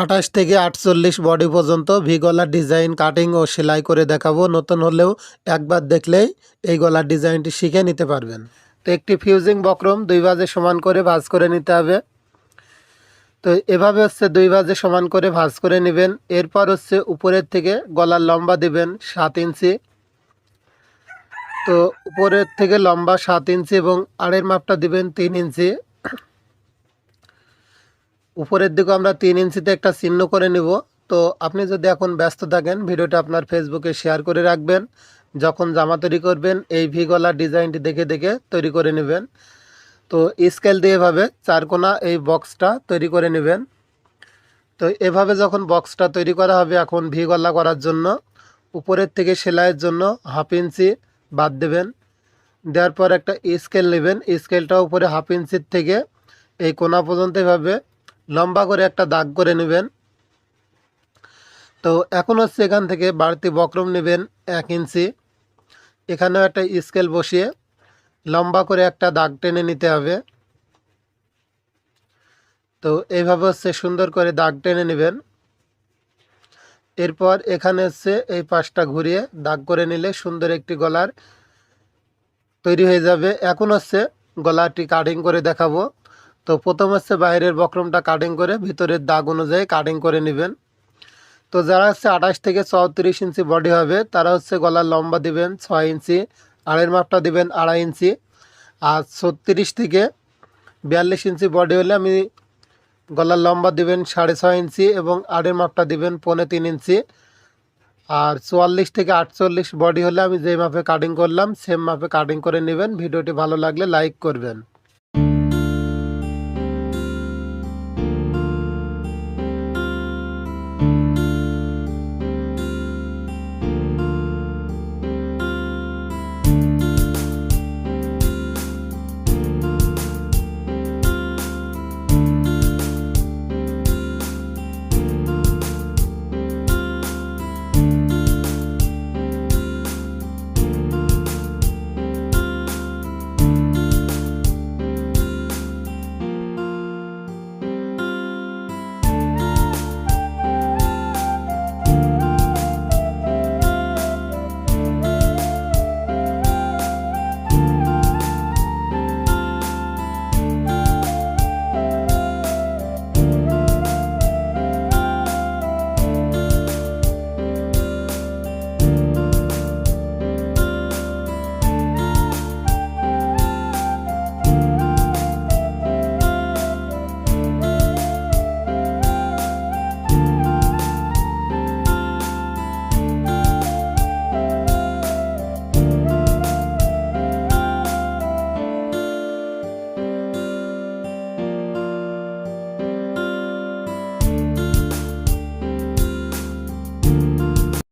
আঠাশ থেকে আটচল্লিশ বডি পর্যন্ত ভি গলার ডিজাইন, কাটিং ও সেলাই করে দেখাবো। নতুন হলেও একবার দেখলেই এই গলার ডিজাইনটি শিখে নিতে পারবেন। তো একটি ফিউজিং বক্রম, দুই বাজে সমান করে ভাজ করে নিতে হবে। তো এভাবে হচ্ছে দুই বাজে সমান করে ভাঁজ করে নেবেন। এরপর হচ্ছে উপরের থেকে গলার লম্বা দিবেন সাত ইঞ্চি। তো উপরের থেকে লম্বা সাত ইঞ্চি এবং আড়ের মাপটা দিবেন তিন ইঞ্চি। উপরের দিকে আমরা তিন ইঞ্চিতে একটা চিহ্ন করে নিব। তো আপনি যদি এখন ব্যস্ত থাকেন, ভিডিওটা আপনার ফেসবুকে শেয়ার করে রাখবেন। যখন জামা তৈরি করবেন, এই ভি গলার ডিজাইনটি দেখে দেখে তৈরি করে নেবেন। তো স্কেল দিয়ে এভাবে চারকোনা এই বক্সটা তৈরি করে নেবেন। তো এভাবে যখন বক্সটা তৈরি করা হবে, এখন ভি গলা করার জন্য উপরের থেকে সেলাইয়ের জন্য হাফ ইঞ্চি বাদ দেবেন। দেওয়ার পর একটা স্কেল নেবেন। স্কেলটা উপরে হাফ ইঞ্চির থেকে এই কোনা পর্যন্ত এভাবে লম্বা করে একটা দাগ করে নেবেন। তো এখন হচ্ছে এখান থেকে বাড়তি বক্রম নেবেন এক ইঞ্চি। এখানেও একটা স্কেল বসিয়ে লম্বা করে একটা দাগ টেনে নিতে হবে। তো এইভাবে হচ্ছে সুন্দর করে দাগ টেনে নেবেন। এরপর এখানে হচ্ছে এই পাশটা ঘুরিয়ে দাগ করে নিলে সুন্দর একটি গলার তৈরি হয়ে যাবে। এখন হচ্ছে গলাটি কাটিং করে দেখাবো। তো প্রথম হচ্ছে বাইরের বক্রমটা কাটিং করে, ভিতরের দাগ অনুযায়ী কাটিং করে নেবেন। তো যারা হচ্ছে আঠাশ থেকে চৌত্রিশ ইঞ্চি বডি হবে, তারা হচ্ছে গলার লম্বা দিবেন ছয় ইঞ্চি আড়ের মাপটা দিবেন আড়াই ইঞ্চি আর ছত্রিশ থেকে বিয়াল্লিশ ইঞ্চি বডি হলে আমি গলার লম্বা দিবেন সাড়ে ছয় ইঞ্চি এবং আড়ের মাপটা দিবেন পৌনে তিন ইঞ্চি আর চুয়াল্লিশ থেকে আটচল্লিশ বডি হলে আমি যেই মাপে কাটিং করলাম সেম মাপে কাটিং করে নেবেন। ভিডিওটি ভালো লাগলে লাইক করবেন।